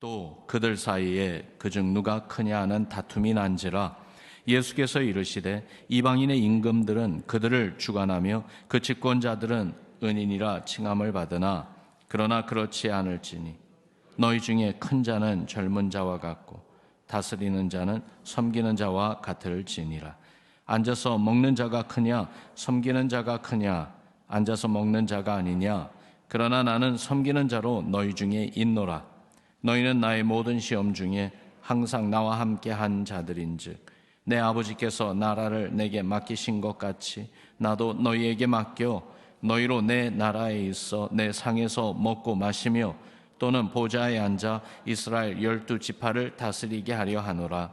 또 그들 사이에 그중 누가 크냐 하는 다툼이 난지라 예수께서 이르시되 이방인의 임금들은 그들을 주관하며 그 집권자들은 은인이라 칭함을 받으나 그러나 그렇지 않을지니 너희 중에 큰 자는 젊은 자와 같고 다스리는 자는 섬기는 자와 같을지니라. 앉아서 먹는 자가 크냐 섬기는 자가 크냐 앉아서 먹는 자가 아니냐. 그러나 나는 섬기는 자로 너희 중에 있노라 너희는 나의 모든 시험 중에 항상 나와 함께 한 자들인즉 내 아버지께서 나라를 내게 맡기신 것 같이 나도 너희에게 맡겨 너희로 내 나라에 있어 내 상에서 먹고 마시며 또는 보좌에 앉아 이스라엘 열두 지파를 다스리게 하려 하노라.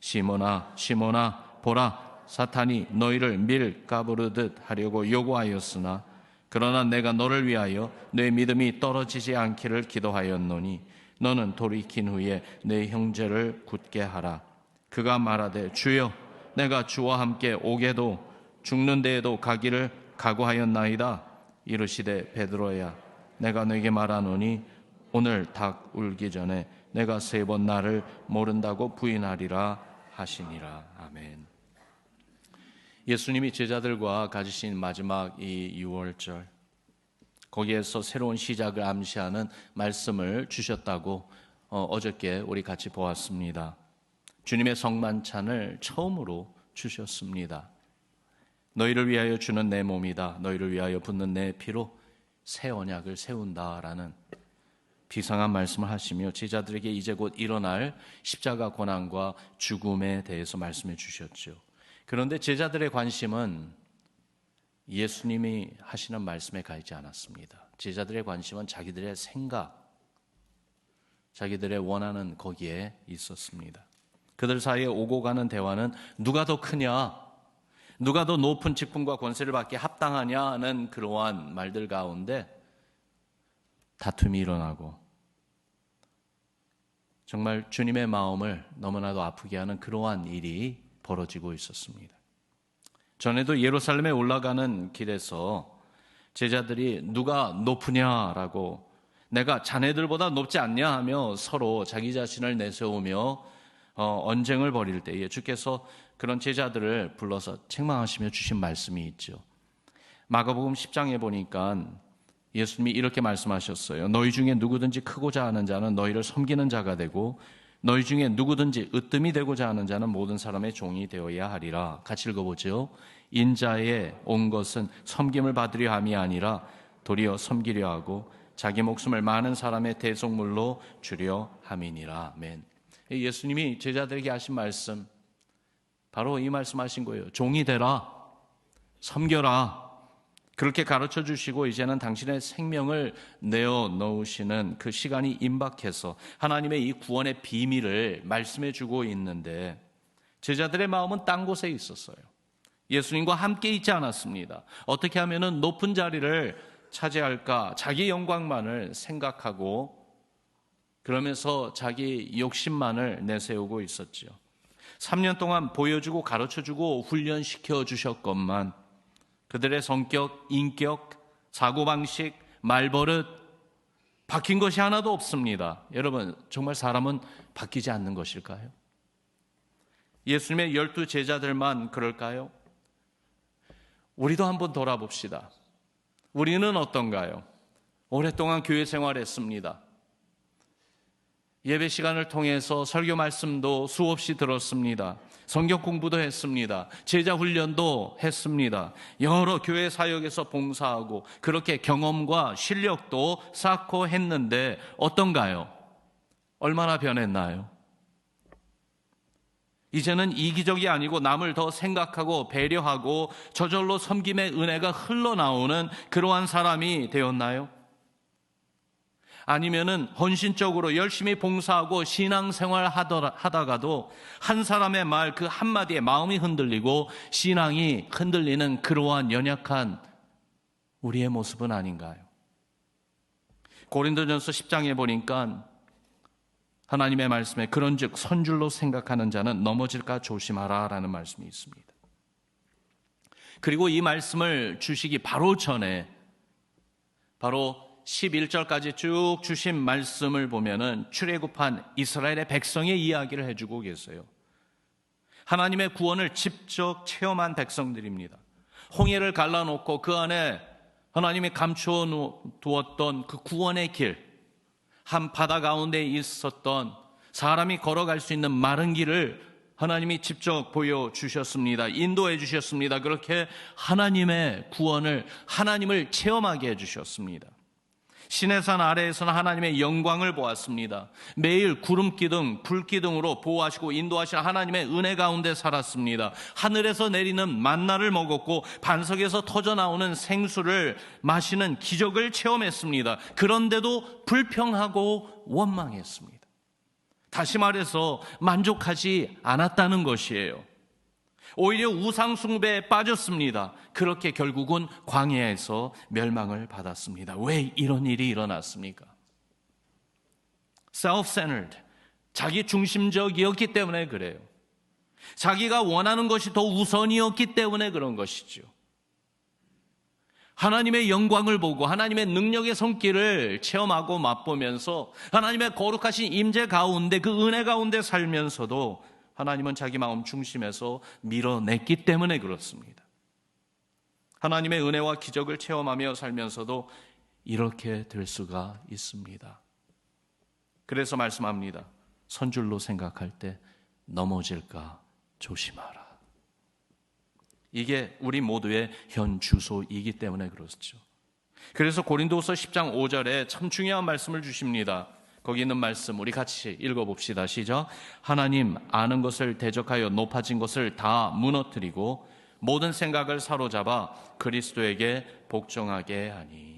시몬아 시몬아 보라 사탄이 너희를 밀 까부르듯 하려고 요구하였으나 그러나 내가 너를 위하여 내 믿음이 떨어지지 않기를 기도하였노니 너는 돌이킨 후에 내 형제를 굳게 하라. 그가 말하되 주여 내가 주와 함께 오게도 죽는 데에도 가기를 각오하였나이다. 이르시되 베드로야 내가 너에게 말하노니 오늘 닭 울기 전에 내가 세 번 나를 모른다고 부인하리라 하시니라. 아멘. 예수님이 제자들과 가지신 마지막 이 6월절 거기에서 새로운 시작을 암시하는 말씀을 주셨다고 어, 어저께 우리 같이 보았습니다. 주님의 성만찬을 처음으로 주셨습니다. 너희를 위하여 주는 내 몸이다. 너희를 위하여 붓는 내 피로 새 언약을 세운다라는 비상한 말씀을 하시며 제자들에게 이제 곧 일어날 십자가 고난과 죽음에 대해서 말씀해 주셨죠. 그런데 제자들의 관심은 예수님이 하시는 말씀에 가 있지 않았습니다. 제자들의 관심은 자기들의 생각, 자기들의 원하는 거기에 있었습니다. 그들 사이에 오고 가는 대화는 누가 더 크냐, 누가 더 높은 직분과 권세를 받기 합당하냐는 그러한 말들 가운데 다툼이 일어나고 정말 주님의 마음을 너무나도 아프게 하는 그러한 일이 벌어지고 있었습니다. 전에도 예루살렘에 올라가는 길에서 제자들이 누가 높으냐라고 내가 자네들보다 높지 않냐 하며 서로 자기 자신을 내세우며 어, 언쟁을 벌일 때에 주께서 그런 제자들을 불러서 책망하시며 주신 말씀이 있죠. 마가복음 10장에 보니까 예수님이 이렇게 말씀하셨어요. 너희 중에 누구든지 크고자 하는 자는 너희를 섬기는 자가 되고 너희 중에 누구든지 으뜸이 되고자 하는 자는 모든 사람의 종이 되어야 하리라. 같이 읽어보죠. 인자에 온 것은 섬김을 받으려 함이 아니라 도리어 섬기려 하고 자기 목숨을 많은 사람의 대속물로 주려 함이니라. 아멘. 예수님이 제자들에게 하신 말씀 바로 이 말씀하신 거예요. 종이 되라. 섬겨라. 그렇게 가르쳐 주시고 이제는 당신의 생명을 내어 놓으시는 그 시간이 임박해서 하나님의 이 구원의 비밀을 말씀해 주고 있는데 제자들의 마음은 딴 곳에 있었어요. 예수님과 함께 있지 않았습니다. 어떻게 하면은 높은 자리를 차지할까? 자기 영광만을 생각하고 그러면서 자기 욕심만을 내세우고 있었죠. 3년 동안 보여주고 가르쳐 주고 훈련시켜 주셨건만 그들의 성격, 인격, 사고방식, 말버릇 바뀐 것이 하나도 없습니다. 여러분, 정말 사람은 바뀌지 않는 것일까요? 예수님의 열두 제자들만 그럴까요? 우리도 한번 돌아봅시다. 우리는 어떤가요? 오랫동안 교회 생활했습니다. 예배 시간을 통해서 설교 말씀도 수없이 들었습니다. 성경 공부도 했습니다. 제자 훈련도 했습니다. 여러 교회 사역에서 봉사하고 그렇게 경험과 실력도 쌓고 했는데 어떤가요? 얼마나 변했나요? 이제는 이기적이 아니고 남을 더 생각하고 배려하고 저절로 섬김의 은혜가 흘러나오는 그러한 사람이 되었나요? 아니면은 헌신적으로 열심히 봉사하고 신앙생활 하다가도 한 사람의 말 그 한마디에 마음이 흔들리고 신앙이 흔들리는 그러한 연약한 우리의 모습은 아닌가요? 고린도전서 10장에 보니까 하나님의 말씀에 그런즉 선줄로 생각하는 자는 넘어질까 조심하라라는 말씀이 있습니다. 그리고 이 말씀을 주시기 바로 전에 바로 11절까지 쭉 주신 말씀을 보면은 출애굽한 이스라엘의 백성의 이야기를 해주고 계세요. 하나님의 구원을 직접 체험한 백성들입니다. 홍해를 갈라놓고 그 안에 하나님이 감추어 두었던 그 구원의 길, 한 바다 가운데 있었던 사람이 걸어갈 수 있는 마른 길을 하나님이 직접 보여주셨습니다. 인도해 주셨습니다. 그렇게 하나님의 구원을, 하나님을 체험하게 해주셨습니다. 시내산 아래에서는 하나님의 영광을 보았습니다. 매일 구름 기둥, 불 기둥으로 보호하시고 인도하시는 하나님의 은혜 가운데 살았습니다. 하늘에서 내리는 만나를 먹었고 반석에서 터져 나오는 생수를 마시는 기적을 체험했습니다. 그런데도 불평하고 원망했습니다. 다시 말해서 만족하지 않았다는 것이에요. 오히려 우상숭배에 빠졌습니다. 그렇게 결국은 광야에서 멸망을 받았습니다. 왜 이런 일이 일어났습니까? self-centered. 자기 중심적이었기 때문에 그래요. 자기가 원하는 것이 더 우선이었기 때문에 그런 것이죠. 하나님의 영광을 보고 하나님의 능력의 손길을 체험하고 맛보면서 하나님의 거룩하신 임재 가운데 그 은혜 가운데 살면서도 하나님은 자기 마음 중심에서 밀어냈기 때문에 그렇습니다. 하나님의 은혜와 기적을 체험하며 살면서도 이렇게 될 수가 있습니다. 그래서 말씀합니다. 선줄로 생각할 때 넘어질까 조심하라. 이게 우리 모두의 현 주소이기 때문에 그렇죠. 그래서 고린도서 10장 5절에 참 중요한 말씀을 주십니다. 거기 있는 말씀 우리 같이 읽어봅시다. 시작. 하나님 아는 것을 대적하여 높아진 것을 다 무너뜨리고 모든 생각을 사로잡아 그리스도에게 복종하게 하니.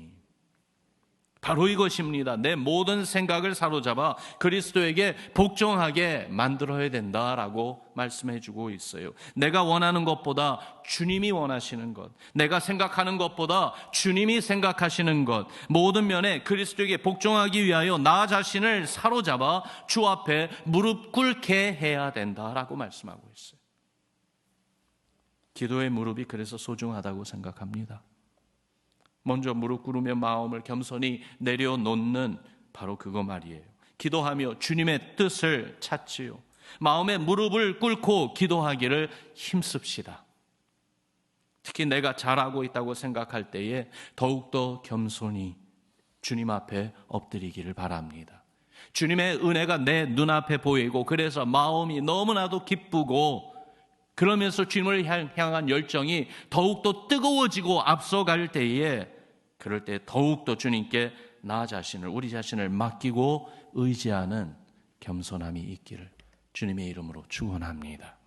바로 이것입니다. 내 모든 생각을 사로잡아 그리스도에게 복종하게 만들어야 된다라고 말씀해 주고 있어요. 내가 원하는 것보다 주님이 원하시는 것, 내가 생각하는 것보다 주님이 생각하시는 것, 모든 면에 그리스도에게 복종하기 위하여 나 자신을 사로잡아 주 앞에 무릎 꿇게 해야 된다라고 말씀하고 있어요. 기도의 무릎이 그래서 소중하다고 생각합니다. 먼저 무릎 꿇으며 마음을 겸손히 내려놓는 바로 그거 말이에요. 기도하며 주님의 뜻을 찾지요. 마음의 무릎을 꿇고 기도하기를 힘씁시다. 특히 내가 잘하고 있다고 생각할 때에 더욱더 겸손히 주님 앞에 엎드리기를 바랍니다. 주님의 은혜가 내 눈앞에 보이고 그래서 마음이 너무나도 기쁘고 그러면서 주님을 향한 열정이 더욱더 뜨거워지고 앞서갈 때에 그럴 때 더욱더 주님께 나 자신을 우리 자신을 맡기고 의지하는 겸손함이 있기를 주님의 이름으로 축원합니다.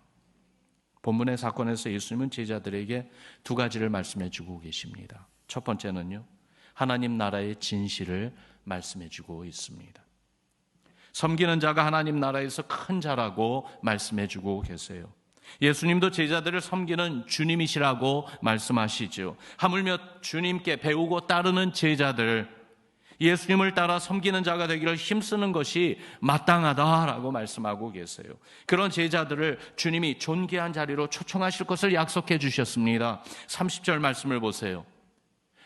본문의 사건에서 예수님은 제자들에게 두 가지를 말씀해 주고 계십니다. 첫 번째는요. 하나님 나라의 진실을 말씀해 주고 있습니다. 섬기는 자가 하나님 나라에서 큰 자라고 말씀해 주고 계세요. 예수님도 제자들을 섬기는 주님이시라고 말씀하시죠. 하물며 주님께 배우고 따르는 제자들, 예수님을 따라 섬기는 자가 되기를 힘쓰는 것이 마땅하다라고 말씀하고 계세요. 그런 제자들을 주님이 존귀한 자리로 초청하실 것을 약속해 주셨습니다. 30절 말씀을 보세요.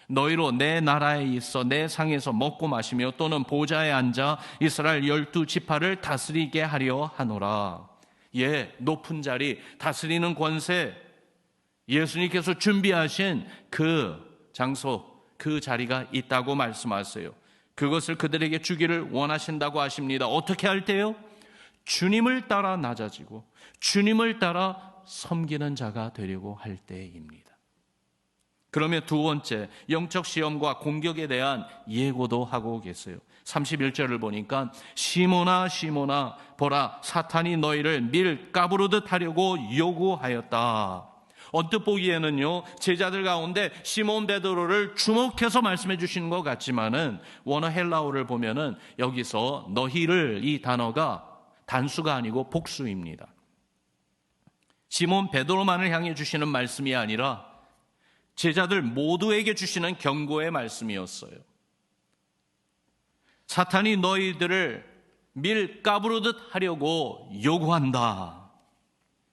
너희로 내 나라에 있어 내 상에서 먹고 마시며 또는 보좌에 앉아 이스라엘 열두 지파를 다스리게 하려 하노라. 예, 높은 자리, 다스리는 권세, 예수님께서 준비하신 그 장소, 그 자리가 있다고 말씀하세요. 그것을 그들에게 주기를 원하신다고 하십니다. 어떻게 할 때요? 주님을 따라 낮아지고 주님을 따라 섬기는 자가 되려고 할 때입니다. 그러면 두 번째, 영적 시험과 공격에 대한 예고도 하고 계세요. 31절을 보니까 시모나 시모나 보라 사탄이 너희를 밀 까부르듯 하려고 요구하였다. 언뜻 보기에는요 제자들 가운데 시몬 베드로를 주목해서 말씀해 주시는 것 같지만은 원어 헬라어를 보면은 여기서 너희를 이 단어가 단수가 아니고 복수입니다. 시몬 베드로만을 향해 주시는 말씀이 아니라 제자들 모두에게 주시는 경고의 말씀이었어요. 사탄이 너희들을 밀 까부르듯 하려고 요구한다.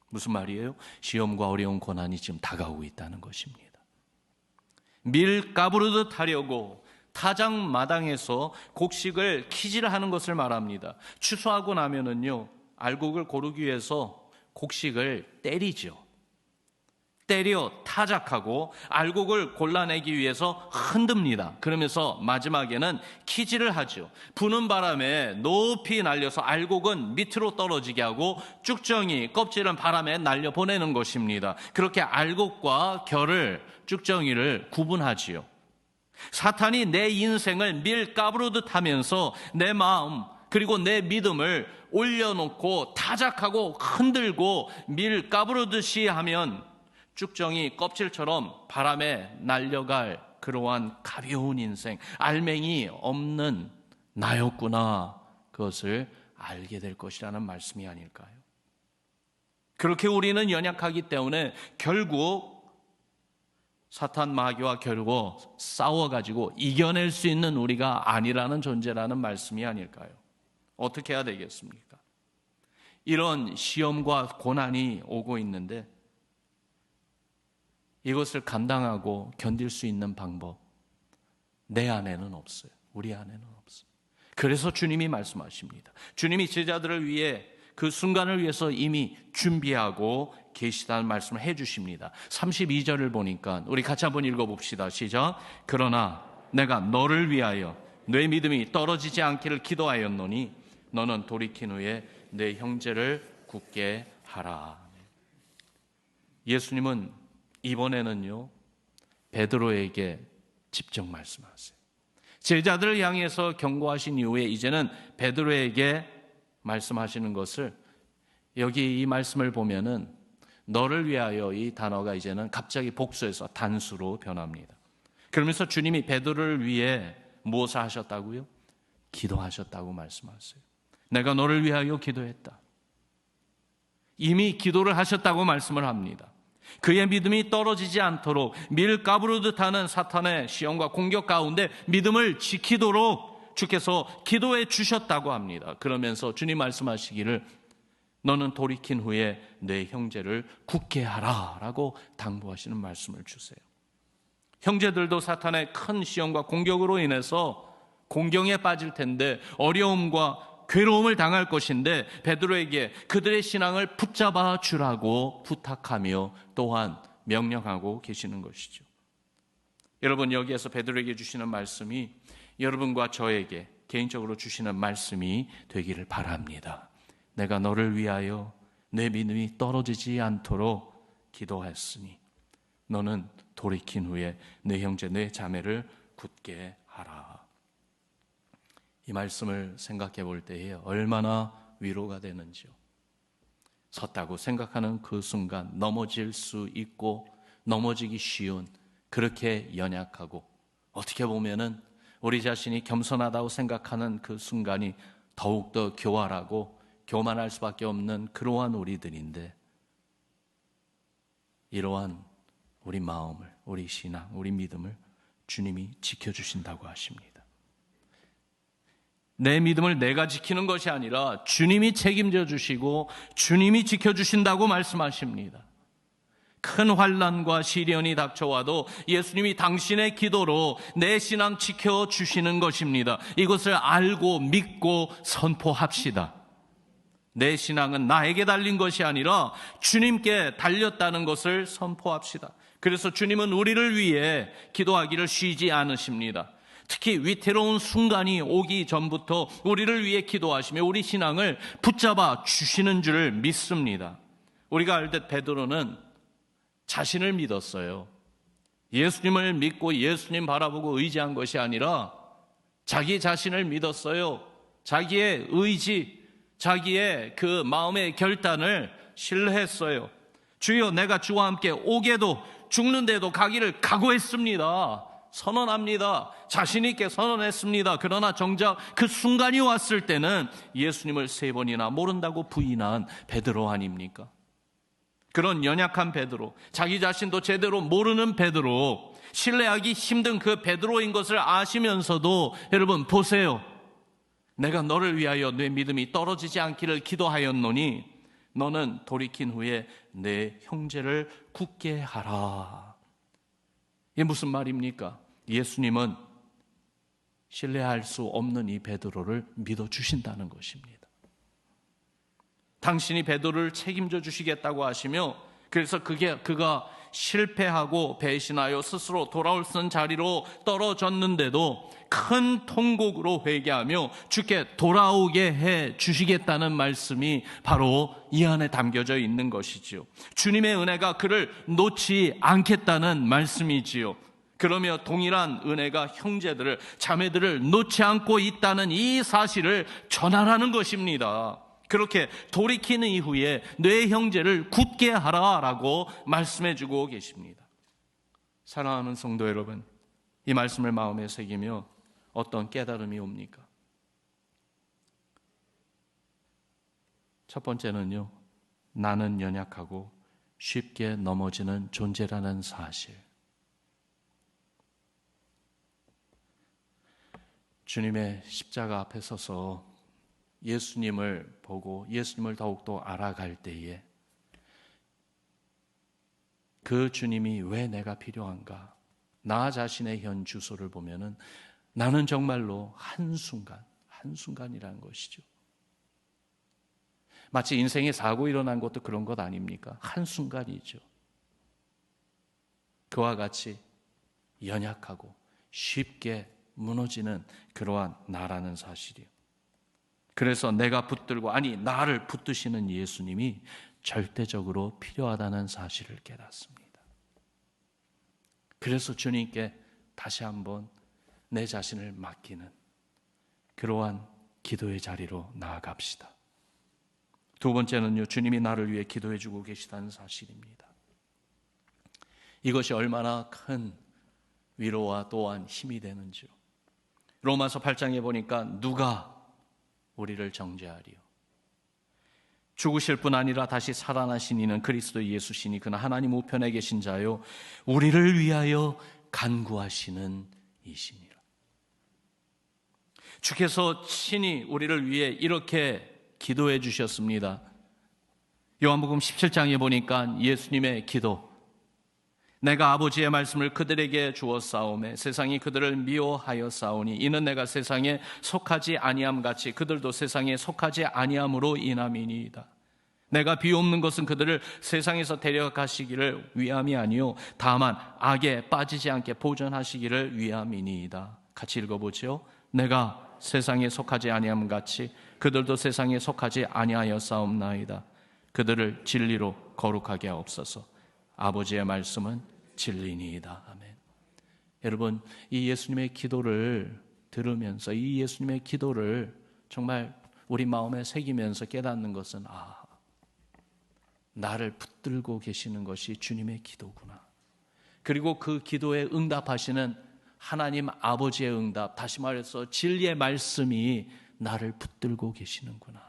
무슨 말이에요? 시험과 어려운 고난이 지금 다가오고 있다는 것입니다. 밀 까부르듯 하려고 타장 마당에서 곡식을 키질하는 것을 말합니다. 추수하고 나면은요, 알곡을 고르기 위해서 곡식을 때리죠. 때려 타작하고 알곡을 골라내기 위해서 흔듭니다. 그러면서 마지막에는 키질을 하죠. 부는 바람에 높이 날려서 알곡은 밑으로 떨어지게 하고 쭉정이 껍질은 바람에 날려 보내는 것입니다. 그렇게 알곡과 결을 쭉정이를 구분하지요. 사탄이 내 인생을 밀가부르듯 하면서 내 마음 그리고 내 믿음을 올려놓고 타작하고 흔들고 밀가부르듯이 하면 쭉정이 껍질처럼 바람에 날려갈 그러한 가벼운 인생, 알맹이 없는 나였구나. 그것을 알게 될 것이라는 말씀이 아닐까요? 그렇게 우리는 연약하기 때문에 결국 사탄 마귀와 결국 싸워가지고 이겨낼 수 있는 우리가 아니라는 존재라는 말씀이 아닐까요? 어떻게 해야 되겠습니까? 이런 시험과 고난이 오고 있는데 이것을 감당하고 견딜 수 있는 방법 내 안에는 없어요. 우리 안에는 없어요. 그래서 주님이 말씀하십니다. 주님이 제자들을 위해 그 순간을 위해서 이미 준비하고 계시다는 말씀을 해 주십니다. 32절을 보니까 우리 같이 한번 읽어 봅시다. 시작. 그러나 내가 너를 위하여 내 믿음이 떨어지지 않기를 기도하였노니 너는 돌이킨 후에 내 형제를 굳게 하라. 예수님은 이번에는요, 베드로에게 직접 말씀하세요. 제자들을 향해서 경고하신 이후에 이제는 베드로에게 말씀하시는 것을 여기 이 말씀을 보면은 너를 위하여 이 단어가 이제는 갑자기 복수해서 단수로 변합니다. 그러면서 주님이 베드로를 위해 무엇을 하셨다고요? 기도하셨다고 말씀하세요. 내가 너를 위하여 기도했다. 이미 기도를 하셨다고 말씀을 합니다. 그의 믿음이 떨어지지 않도록 밀가부르듯 하는 사탄의 시험과 공격 가운데 믿음을 지키도록 주께서 기도해 주셨다고 합니다. 그러면서 주님 말씀하시기를 너는 돌이킨 후에 내 형제를 굳게 하라 라고 당부하시는 말씀을 주세요. 형제들도 사탄의 큰 시험과 공격으로 인해서 공경에 빠질 텐데 어려움과 괴로움을 당할 것인데 베드로에게 그들의 신앙을 붙잡아 주라고 부탁하며 또한 명령하고 계시는 것이죠. 여러분 여기에서 베드로에게 주시는 말씀이 여러분과 저에게 개인적으로 주시는 말씀이 되기를 바랍니다. 내가 너를 위하여 내 믿음이 떨어지지 않도록 기도했으니 너는 돌이킨 후에 내 형제 내 자매를 굳게 하라. 이 말씀을 생각해 볼 때에 얼마나 위로가 되는지요. 섰다고 생각하는 그 순간 넘어질 수 있고 넘어지기 쉬운 그렇게 연약하고 어떻게 보면은 우리 자신이 겸손하다고 생각하는 그 순간이 더욱더 교활하고 교만할 수밖에 없는 그러한 우리들인데 이러한 우리 마음을, 우리 신앙, 우리 믿음을 주님이 지켜주신다고 하십니다. 내 믿음을 내가 지키는 것이 아니라 주님이 책임져 주시고 주님이 지켜 주신다고 말씀하십니다. 큰 환란과 시련이 닥쳐와도 예수님이 당신의 기도로 내 신앙 지켜 주시는 것입니다. 이것을 알고 믿고 선포합시다. 내 신앙은 나에게 달린 것이 아니라 주님께 달렸다는 것을 선포합시다. 그래서 주님은 우리를 위해 기도하기를 쉬지 않으십니다. 특히 위태로운 순간이 오기 전부터 우리를 위해 기도하시며 우리 신앙을 붙잡아 주시는 줄을 믿습니다. 우리가 알듯 베드로는 자신을 믿었어요. 예수님을 믿고 예수님 바라보고 의지한 것이 아니라 자기 자신을 믿었어요. 자기의 의지, 자기의 그 마음의 결단을 신뢰했어요. 주여 내가 주와 함께 오게도 죽는데도 가기를 각오했습니다. 선언합니다. 자신있게 선언했습니다. 그러나 정작 그 순간이 왔을 때는 예수님을 세 번이나 모른다고 부인한 베드로 아닙니까? 그런 연약한 베드로, 자기 자신도 제대로 모르는 베드로, 신뢰하기 힘든 그 베드로인 것을 아시면서도 여러분 보세요. 내가 너를 위하여 내 믿음이 떨어지지 않기를 기도하였노니 너는 돌이킨 후에 내 형제를 굳게 하라. 이게 무슨 말입니까? 예수님은 신뢰할 수 없는 이 베드로를 믿어 주신다는 것입니다. 당신이 베드로를 책임져 주시겠다고 하시며 그래서 그게 그가 실패하고 배신하여 스스로 돌아올 수 자리로 떨어졌는데도 큰 통곡으로 회개하며 주께 돌아오게 해 주시겠다는 말씀이 바로 이 안에 담겨져 있는 것이지요. 주님의 은혜가 그를 놓지 않겠다는 말씀이지요. 그러며 동일한 은혜가 형제들을 자매들을 놓지 않고 있다는 이 사실을 전하라는 것입니다. 그렇게 돌이키는 이후에 뇌 형제를 굳게 하라라고 말씀해 주고 계십니다. 사랑하는 성도 여러분, 이 말씀을 마음에 새기며 어떤 깨달음이 옵니까? 첫 번째는요, 나는 연약하고 쉽게 넘어지는 존재라는 사실. 주님의 십자가 앞에 서서 예수님을 보고 예수님을 더욱더 알아갈 때에 그 주님이 왜 내가 필요한가? 나 자신의 현 주소를 보면은 나는 정말로 한순간, 한순간이라는 것이죠. 마치 인생에 사고 일어난 것도 그런 것 아닙니까? 한순간이죠. 그와 같이 연약하고 쉽게 무너지는 그러한 나라는 사실이요. 그래서 내가 붙들고 아니 나를 붙드시는 예수님이 절대적으로 필요하다는 사실을 깨닫습니다. 그래서 주님께 다시 한번 내 자신을 맡기는 그러한 기도의 자리로 나아갑시다. 두 번째는요, 주님이 나를 위해 기도해 주고 계시다는 사실입니다. 이것이 얼마나 큰 위로와 또한 힘이 되는지요. 로마서 8장에 보니까 누가 우리를 정죄하리요. 죽으실 뿐 아니라 다시 살아나신 이는 그리스도 예수시니 그는 하나님 우편에 계신 자요 우리를 위하여 간구하시는 이시니라. 주께서 친히 우리를 위해 이렇게 기도해 주셨습니다. 요한복음 17장에 보니까 예수님의 기도 내가 아버지의 말씀을 그들에게 주었사오매 세상이 그들을 미워하여 싸우니 이는 내가 세상에 속하지 아니함 같이 그들도 세상에 속하지 아니함으로 인함이니이다. 내가 비옵는 것은 그들을 세상에서 데려가시기를 위함이 아니요 다만 악에 빠지지 않게 보존하시기를 위함이니이다. 같이 읽어보죠. 내가 세상에 속하지 아니함 같이 그들도 세상에 속하지 아니하여 싸움나이다. 그들을 진리로 거룩하게 없어서 아버지의 말씀은 진리니이다. 아멘. 여러분, 이 예수님의 기도를 들으면서 이 예수님의 기도를 정말 우리 마음에 새기면서 깨닫는 것은 아, 나를 붙들고 계시는 것이 주님의 기도구나. 그리고 그 기도에 응답하시는 하나님 아버지의 응답, 다시 말해서 진리의 말씀이 나를 붙들고 계시는구나.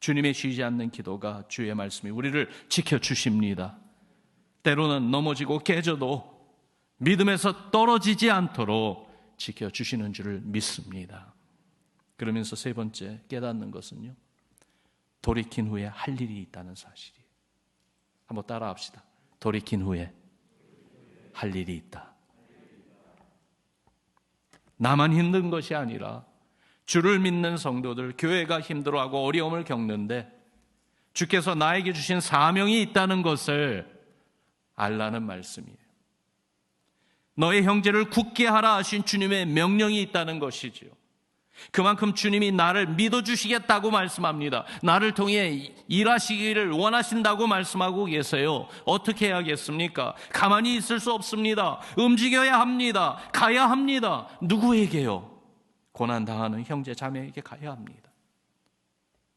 주님의 쉬지 않는 기도가 주의 말씀이 우리를 지켜주십니다. 때로는 넘어지고 깨져도 믿음에서 떨어지지 않도록 지켜주시는 줄을 믿습니다. 그러면서 세 번째 깨닫는 것은요. 돌이킨 후에 할 일이 있다는 사실이에요. 한번 따라 합시다. 돌이킨 후에 할 일이 있다. 나만 힘든 것이 아니라 주를 믿는 성도들, 교회가 힘들어하고 어려움을 겪는데 주께서 나에게 주신 사명이 있다는 것을 알라는 말씀이에요. 너의 형제를 굳게 하라 하신 주님의 명령이 있다는 것이지요. 그만큼 주님이 나를 믿어주시겠다고 말씀합니다. 나를 통해 일하시기를 원하신다고 말씀하고 계세요. 어떻게 해야겠습니까? 가만히 있을 수 없습니다. 움직여야 합니다. 가야 합니다. 누구에게요? 고난당하는 형제 자매에게 가야 합니다.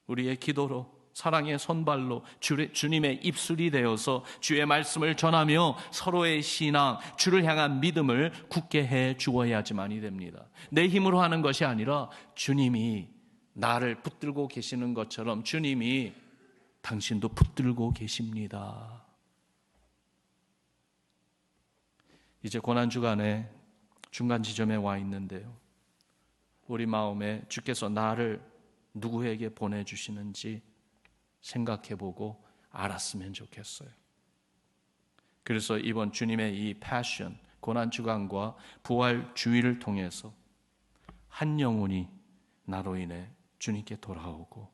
우리의 기도로 사랑의 손발로 주님의 입술이 되어서 주의 말씀을 전하며 서로의 신앙, 주를 향한 믿음을 굳게 해 주어야지만이 됩니다. 내 힘으로 하는 것이 아니라 주님이 나를 붙들고 계시는 것처럼 주님이 당신도 붙들고 계십니다. 이제 고난주간에 중간 지점에 와 있는데요. 우리 마음에 주께서 나를 누구에게 보내주시는지 생각해 보고 알았으면 좋겠어요. 그래서 이번 주님의 이 패션, 고난 주간과 부활 주의를 통해서 한 영혼이 나로 인해 주님께 돌아오고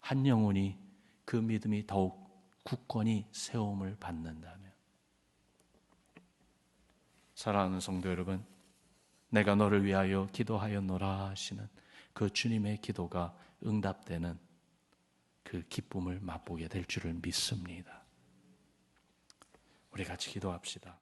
한 영혼이 그 믿음이 더욱 굳건히 세움을 받는다면 사랑하는 성도 여러분 내가 너를 위하여 기도하였노라 하시는 그 주님의 기도가 응답되는 그 기쁨을 맛보게 될 줄을 믿습니다. 우리 같이 기도합시다.